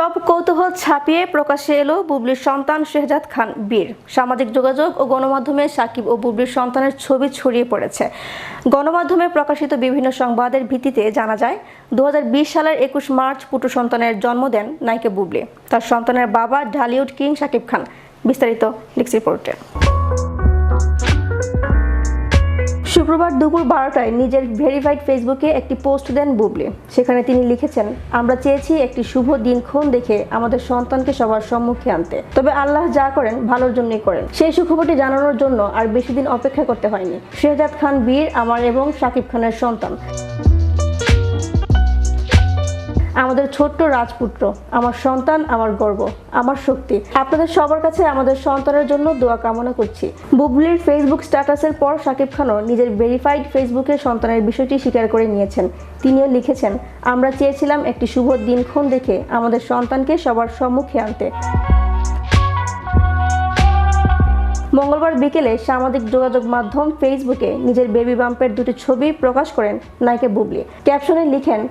সব কৌতূহল ছাপিয়ে প্রকাশে এলো বুবলির সন্তান শেহজাদ খান বীর। সামাজিক যোগাযোগ ও গণমাধ্যমে সাকিব ও বুবলির সন্তানের ছবি ছড়িয়ে পড়েছে। গণমাধ্যমে প্রকাশিত বিভিন্ন সংবাদের ভিত্তিতে জানা যায় দু হাজার বিশ সালের একুশ মার্চ পুত্র সন্তানের জন্ম দেন নায়িকা বুবলি। তার সন্তানের বাবা ঢালিউড কিং সাকিব খান। বিস্তারিত লিক্স রিপোর্টে। শুক্রবার দুপুর বারোটায় নিজের ভেরিফাইড ফেসবুকে একটি পোস্ট দেন বুবলি। সেখানে তিনি লিখেছেন, আমরা চেয়েছি একটি শুভ দিনক্ষণ দেখে আমাদের সন্তানকে সবার সম্মুখে আনতে। তবে আল্লাহ যা করেন, ভালোর জন্যই করেন। সেই সুখবরটি জানানোর জন্য আর বেশি দিন অপেক্ষা করতে হয়নি। শেহজাদ খান বীর, আমার এবং শাকিব খানের সন্তান। আমাদের ছোট্ট রাজপুত্র, আমার সন্তান, আমার গর্ব, আমার শক্তি। আপনাদের সবার কাছে আমাদের সন্তানের জন্য দোয়া কামনা করছি। বুবলির ফেসবুক স্ট্যাটাসের পর শাকিব খানও নিজের ভেরিফাইড ফেসবুকে সন্তানের বিষয়টি স্বীকার করে নিয়েছেন। তিনিও লিখেছেন, আমরা চেয়েছিলাম একটি শুভ দিনক্ষণ দেখে আমাদের সন্তানকে সবার সম্মুখে আনতে। মঙ্গলবার বিকেলে সামাজিক যোগাযোগ মাধ্যম ফেসবুকে নিজের বেবি বাম্পের দুটি ছবি প্রকাশ করেন নায়িকা বুবলি। ক্যাপশনে লিখেন,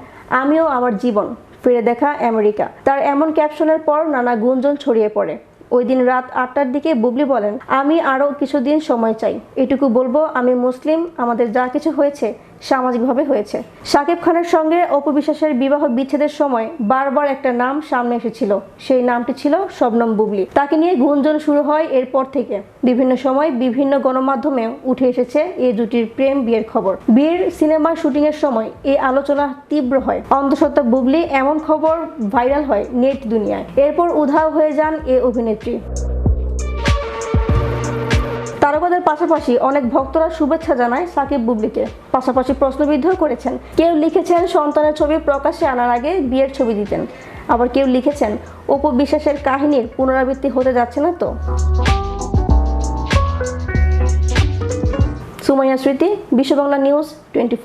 আমিও আমার জীবন ফিরে দেখা আমেরিকা। তার এমন ক্যাপশনের পর নানা গুঞ্জন ছড়িয়ে পড়ে। ওই দিন রাত আটটার দিকে বুবলি বলেন, আমি আরও কিছুদিন সময় চাই। এটুকু বলব, আমি মুসলিম, আমাদের যা কিছু হয়েছে সামাজিকভাবে হয়েছে। শাকিব খানের সঙ্গে অপু বিশ্বাসের বিবাহ বিচ্ছেদের সময় বারবার একটা নাম সামনে এসেছিল। সেই নামটি ছিল শবনম বুবলি। তাকে নিয়ে গুঞ্জন শুরু হয় এরপর থেকে। বিভিন্ন সময় বিভিন্ন গণমাধ্যমে উঠে এসেছে এই জুটির প্রেম বিয়ের খবর। বিয়ের সিনেমার শুটিং এর সময় এই আলোচনা তীব্র হয়। অন্ধসত্ত্বা বুবলি এমন খবর ভাইরাল হয় নেট দুনিয়ায়। এরপর উধাও হয়ে যান এ অভিনেত্রী। তারকাদের পাশাপাশি অনেক ভক্তরা শুভেচ্ছা জানায় সাকিব বুবলিকে। পাশাপাশি প্রশ্নবিদ্ধ করেছেন। কেউ লিখেছেন, সন্তানের ছবি প্রকাশ্যে আনার আগে বিয়ের ছবি দিতেন। আবার কেউ লিখেছেন অপু বিশ্বাসের কাহিনীর পুনরাবৃত্তি হতে যাচ্ছে না তো। সুমাইয়া স্মৃতি, বিশ্ববাংলা নিউজ টোয়েন্টি